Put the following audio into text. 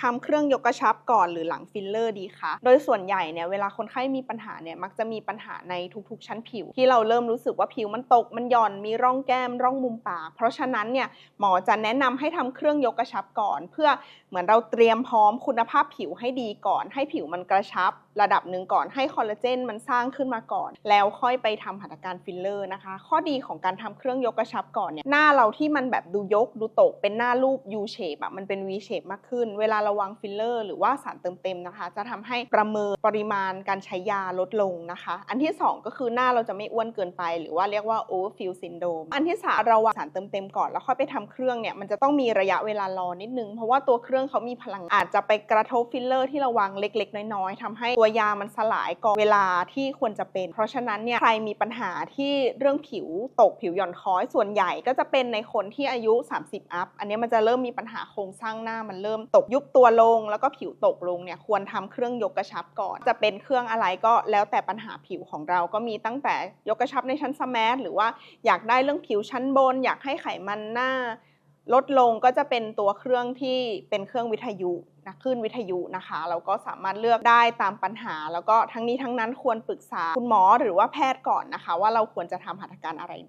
ทำเครื่องยกกระชับก่อนหรือหลังฟิลเลอร์ดีคะโดยส่วนใหญ่เนี่ยเวลาคนไข้มีปัญหาเนี่ยมักจะมีปัญหาในทุกๆ ชั้นผิว ที่เราเริ่มรู้สึกว่าผิวมันตกมันหย่อนมีร่องแก้มร่องมุมปาก เพราะฉะนั้นเนี่ยหมอจะแนะนำให้ทำเครื่องยกกระชับก่อน เพื่อเหมือนเราเตรียมพร้อมคุณภาพผิวให้ดีก่อน ให้ผิวมันกระชับ ระดับหนึ่งก่อนให้คอลลาเจนมันสร้างขึ้นมาก่อน แล้วค่อยไปทำหัตถการฟิลเลอร์นะคะ ข้อดีของการทำเครื่องยกกระชับก่อนเนี่ยหน้าเราที่มันแบบดูยกดูตกเป็นหน้ารูป U shape อะมันเป็น V shape มากขึ้นเวลาเราวางฟิลเลอร์ หรือว่าสารเติมเต็มนะคะ จะทำให้ประเมินปริมาณการใช้ยาลดลงนะคะ อันที่ 2 ก็คือหน้าเราจะไม่อ้วนเกินไป หรือว่าเรียกว่า overfill syndrome อันที่สามเราวางสารเติมเต็มก่อนแล้วค่อยไปทำเครื่องเนี่ยมันจะต้องมีระยะเวลารอนิดนึง เพราะว่าตัวเครื่องเขามีพลังอาจจะไปกระทบฟิลเลอร์ที่เราวางเล็ก ๆ น้อยๆทำให้ตัวยามันสลายก่อนเวลาที่ควรจะเป็น เพราะฉะนั้นเนี่ยใครมีปัญหาที่เรื่องผิวตกผิวหย่อนคล้อยส่วนใหญ่ก็จะเป็นในคนที่อายุ 30 อัพ อันนี้มันจะเริ่มมีปัญหาโครงสร้างหน้ามันเริ่มตกยุุบตัวลงแล้วก็ผิวตกลงเนี่ยควรทำเครื่องยกกระชับก่อน จะเป็นเครื่องอะไรก็แล้วแต่ปัญหาผิวของเราก็มีตั้งแต่ยกกระชับในชั้นสมาร์ทหรือว่าอยากได้เรื่องผิวชั้นบน อยากให้ไขมันหน้า ลดลงก็จะเป็นตัวเครื่องที่เป็นเครื่องวิทยุนะคลื่นวิทยุนะคะ เราก็สามารถเลือกได้ตามปัญหา แล้วก็ทั้งนี้ทั้งนั้นควรปรึกษาคุณหมอหรือว่าแพทย์ก่อนนะคะ ว่าเราควรจะทำหัตถการอะไร